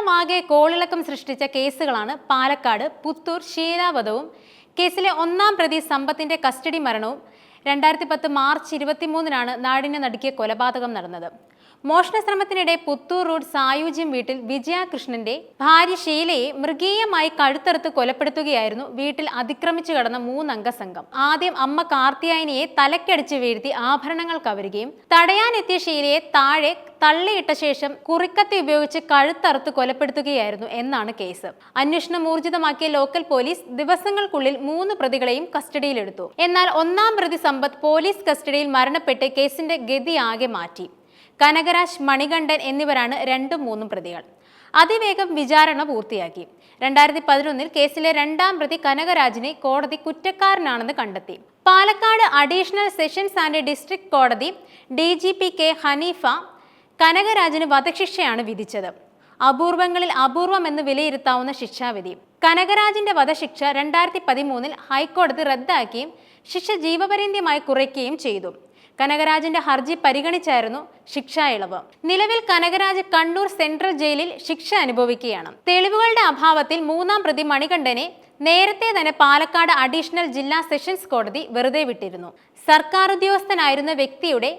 കേരളമാകെ കോളിളക്കം സൃഷ്ടിച്ച കേസുകളാണ് പാലക്കാട് പുത്തൂർ ശീലാവധവും കേസിലെ ഒന്നാം പ്രതി സമ്പത്തിന്റെ കസ്റ്റഡി മരണവും. രണ്ടായിരത്തി പത്ത് മാർച്ച് ഇരുപത്തിമൂന്നിനാണ് നാടിനെ നടുക്കിയ കൊലപാതകം നടന്നത്. മോഷണ ശ്രമത്തിനിടെ പുത്തൂർ റോഡ് സായുജ്യം വീട്ടിൽ വിജയകൃഷ്ണന്റെ ഭാര്യ ഷീലയെ മൃഗീയമായി കഴുത്തറുത്ത് കൊലപ്പെടുത്തുകയായിരുന്നു. വീട്ടിൽ അതിക്രമിച്ചു കടന്ന മൂന്നംഗ സംഘം ആദ്യം അമ്മ കാർത്തിയായനിയെ തലക്കടിച്ച് വീഴ്ത്തി ആഭരണങ്ങൾ കവരുകയും തടയാനെത്തിയ ഷീലയെ താഴെ തള്ളിയിട്ട ശേഷം കുറിക്കത്തി ഉപയോഗിച്ച് കഴുത്തറുത്ത് കൊലപ്പെടുത്തുകയായിരുന്നു എന്നാണ് കേസ്. അന്വേഷണം ഊർജിതമാക്കിയ ലോക്കൽ പോലീസ് ദിവസങ്ങൾക്കുള്ളിൽ മൂന്ന് പ്രതികളെയും കസ്റ്റഡിയിലെടുത്തു. എന്നാൽ ഒന്നാം പ്രതി സമ്പത്ത് പോലീസ് കസ്റ്റഡിയിൽ മരണപ്പെട്ട് കേസിന്റെ ഗതി ആകെ മാറ്റി. കനകരാജ് മണികണ്ഠൻ എന്നിവരാണ് രണ്ടും മൂന്നും പ്രതികൾ. അതിവേഗം വിചാരണ പൂർത്തിയാക്കി. രണ്ടായിരത്തി പതിനൊന്നിൽ കേസിലെ രണ്ടാം പ്രതി കനകരാജിനെ കോടതി കുറ്റക്കാരനാണെന്ന് കണ്ടെത്തി. Palakkad additional sessions and district കോടതി D G P K Haneefa കനകരാജിന് വധശിക്ഷയാണ് വിധിച്ചത്. അപൂർവങ്ങളിൽ അപൂർവം എന്ന് വിലയിരുത്താവുന്ന ശിക്ഷാവിധി. കനകരാജിന്റെ വധശിക്ഷ രണ്ടായിരത്തി പതിമൂന്നിൽ ഹൈക്കോടതി റദ്ദാക്കുകയും ശിക്ഷ ജീവപര്യന്തമായി കുറയ്ക്കുകയും ചെയ്തു. കനകരാജിന്റെ ഹർജി പരിഗണിച്ചായിരുന്നു ശിക്ഷാ ഇളവ്. നിലവിൽ കനകരാജ് കണ്ണൂർ സെൻട്രൽ ജയിലിൽ ശിക്ഷ അനുഭവിക്കുകയാണ്. തെളിവുകളുടെ അഭാവത്തിൽ മൂന്നാം പ്രതി മണികണ്ഠനെ നേരത്തെ തന്നെ പാലക്കാട് അഡീഷണൽ ജില്ലാ സെഷൻസ് കോടതി വെറുതെ വിട്ടിരുന്നു. സർക്കാർ ഉദ്യോഗസ്ഥനായിരുന്ന വ്യക്തിയുടെ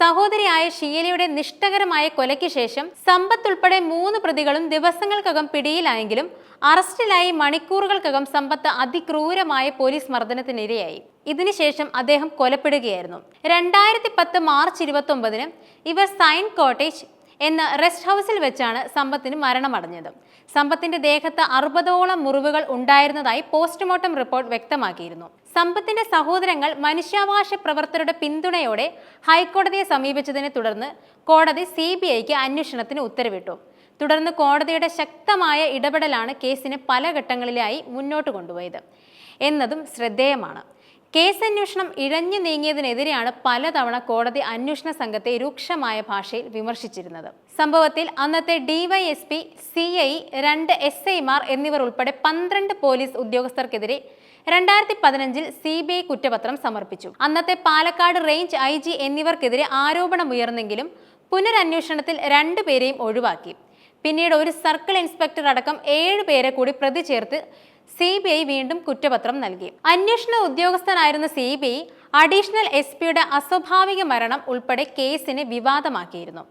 സഹോദരിയായ ഷീലയുടെ നിഷ്ഠകരമായ കൊലയ്ക്ക് ശേഷം സമ്പത്തുൾപ്പെടെ മൂന്ന് പ്രതികളും ദിവസങ്ങൾക്കകം പിടിയിലായെങ്കിലും അറസ്റ്റിലായി മണിക്കൂറുകൾക്കകം സമ്പത്ത് അതിക്രൂരമായ പോലീസ് മർദ്ദനത്തിനിരയായി. ഇതിനുശേഷം അദ്ദേഹം കൊലപ്പെടുകയായിരുന്നു. രണ്ടായിരത്തി പത്ത് മാർച്ച് ഇരുപത്തി ഒമ്പതിന് ഇവർ സൈൻ കോട്ടേജ് എന്ന റെസ്റ്റ് ഹൗസിൽ വെച്ചാണ് സമ്പത്തിന് മരണമടഞ്ഞത്. സമ്പത്തിന്റെ ദേഹത്ത് അറുപതോളം മുറിവുകൾ ഉണ്ടായിരുന്നതായി പോസ്റ്റ്മോർട്ടം റിപ്പോർട്ട് വ്യക്തമാക്കിയിരുന്നു. സമ്പത്തിന്റെ സഹോദരങ്ങൾ മനുഷ്യാവകാശ പ്രവർത്തകരുടെ പിന്തുണയോടെ ഹൈക്കോടതിയെ സമീപിച്ചതിനെ തുടർന്ന് കോടതി സി ബി ഐക്ക് അന്വേഷണത്തിന് ഉത്തരവിട്ടു. തുടർന്ന് കോടതിയുടെ ശക്തമായ ഇടപെടലാണ് കേസിനെ പല ഘട്ടങ്ങളിലായി മുന്നോട്ട് കൊണ്ടുപോയത്. എന്നതും ശ്രദ്ധേയമാണ്. കേസ് അന്വേഷണം ഇഴഞ്ഞു നീങ്ങിയതിനെതിരെയാണ് പലതവണ കോടതി അന്വേഷണ സംഘത്തെ രൂക്ഷമായ ഭാഷയിൽ വിമർശിച്ചിരുന്നത്. സംഭവത്തിൽ അന്നത്തെ ഡിവൈഎസ്പി സി ഐ രണ്ട് എസ് ഐമാർ എന്നിവർ ഉൾപ്പെടെ പന്ത്രണ്ട് പോലീസ് ഉദ്യോഗസ്ഥർക്കെതിരെ രണ്ടായിരത്തി പതിനഞ്ചിൽ സി ബി ഐ കുറ്റപത്രം സമർപ്പിച്ചു. അന്നത്തെ പാലക്കാട് റേഞ്ച് ഐ ജി എന്നിവർക്കെതിരെ ആരോപണമുയർന്നെങ്കിലും പുനരന്വേഷണത്തിൽ രണ്ടുപേരെയും ഒഴിവാക്കി. പിന്നീട് ഒരു സർക്കിൾ ഇൻസ്പെക്ടർ അടക്കം ഏഴ് പേരെ കൂടി പ്രതി ചേർത്ത് സി ബി ഐ വീണ്ടും കുറ്റപത്രം നൽകി. അന്വേഷണ ഉദ്യോഗസ്ഥനായിരുന്ന C B I additional S പിയുടെ അസ്വാഭാവിക മരണം ഉൾപ്പെടെ കേസിനെ വിവാദമാക്കിയിരുന്നു.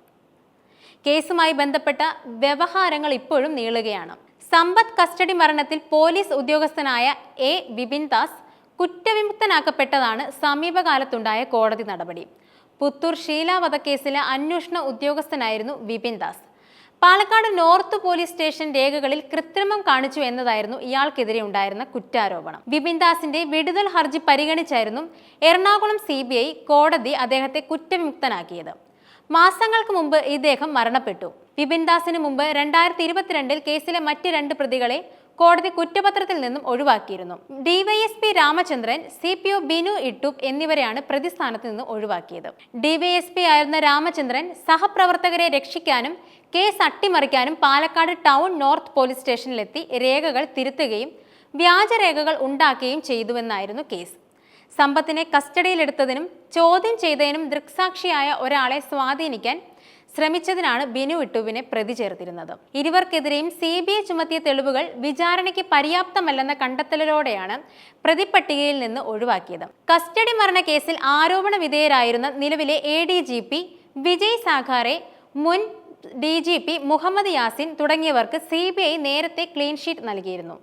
കേസുമായി ബന്ധപ്പെട്ട വ്യവഹാരങ്ങൾ ഇപ്പോഴും നീളുകയാണ്. സമ്പത്ത് കസ്റ്റഡി മരണത്തിൽ പോലീസ് ഉദ്യോഗസ്ഥനായ എ ബിപിൻ ദാസ് കുറ്റവിമുക്തനാക്കപ്പെട്ടതാണ് സമീപകാലത്തുണ്ടായ കോടതി നടപടി. പുത്തൂർ ഷീലാവധക്കേസിലെ അന്വേഷണ ഉദ്യോഗസ്ഥനായിരുന്നു Bipin Das. Palakkad north police station രേഖകളിൽ കൃത്രിമം കാണിച്ചു എന്നതായിരുന്നു ഇയാൾക്കെതിരെ ഉണ്ടായിരുന്ന കുറ്റാരോപണം. ബിപിൻദാസിന്റെ വിടുതൽ ഹർജി പരിഗണിച്ചായിരുന്നു എറണാകുളം സി കോടതി അദ്ദേഹത്തെ കുറ്റവിമുക്തനാക്കിയത്. മാസങ്ങൾക്ക് മുമ്പ് ഇദ്ദേഹം മരണപ്പെട്ടു. ബിപിൻദാസിന് മുമ്പ് രണ്ടായിരത്തി ഇരുപത്തിരണ്ടിൽ കേസിലെ മറ്റ് രണ്ട് പ്രതികളെ കോടതി കുറ്റപത്രത്തിൽ നിന്നും ഒഴിവാക്കിയിരുന്നു. DYSP Ramachandran C P O Binu Ittoop എന്നിവരെയാണ് പ്രതിസ്ഥാനത്ത് നിന്ന് ഒഴിവാക്കിയത്. ഡിവൈഎസ്പി ആയിരുന്ന രാമചന്ദ്രൻ സഹപ്രവർത്തകരെ രക്ഷിക്കാനും കേസ് അട്ടിമറിക്കാനും പാലക്കാട് ടൗൺ നോർത്ത് പോലീസ് സ്റ്റേഷനിലെത്തി രേഖകൾ തിരുത്തുകയും വ്യാജരേഖകൾ ഉണ്ടാക്കുകയും ചെയ്തുവെന്നായിരുന്നു കേസ്. സമ്പത്തിനെ കസ്റ്റഡിയിലെടുത്തതിനും ചോദ്യം ചെയ്തതിനും ദൃക്സാക്ഷിയായ ഒരാളെ സ്വാധീനിക്കാൻ ശ്രമിച്ചതിനാണ് ബിനു ഇട്ടുവിനെ പ്രതി ചേർത്തിരുന്നത്. ഇരുവർക്കെതിരെയും സി ബി ഐ ചുമത്തിയ തെളിവുകൾ വിചാരണയ്ക്ക് പര്യാപ്തമല്ലെന്ന കണ്ടെത്തലോടെയാണ് പ്രതിപ്പട്ടികയിൽ നിന്ന് ഒഴിവാക്കിയത്. കസ്റ്റഡി മരണ കേസിൽ ആരോപണ വിധേയരായിരുന്ന നിലവിലെ A D G P Vijay Sakhare മുൻ D G P Muhammad Yasin തുടങ്ങിയവർക്ക് സി ബി ഐ നേരത്തെ ക്ലീൻ ഷീറ്റ് നൽകിയിരുന്നു.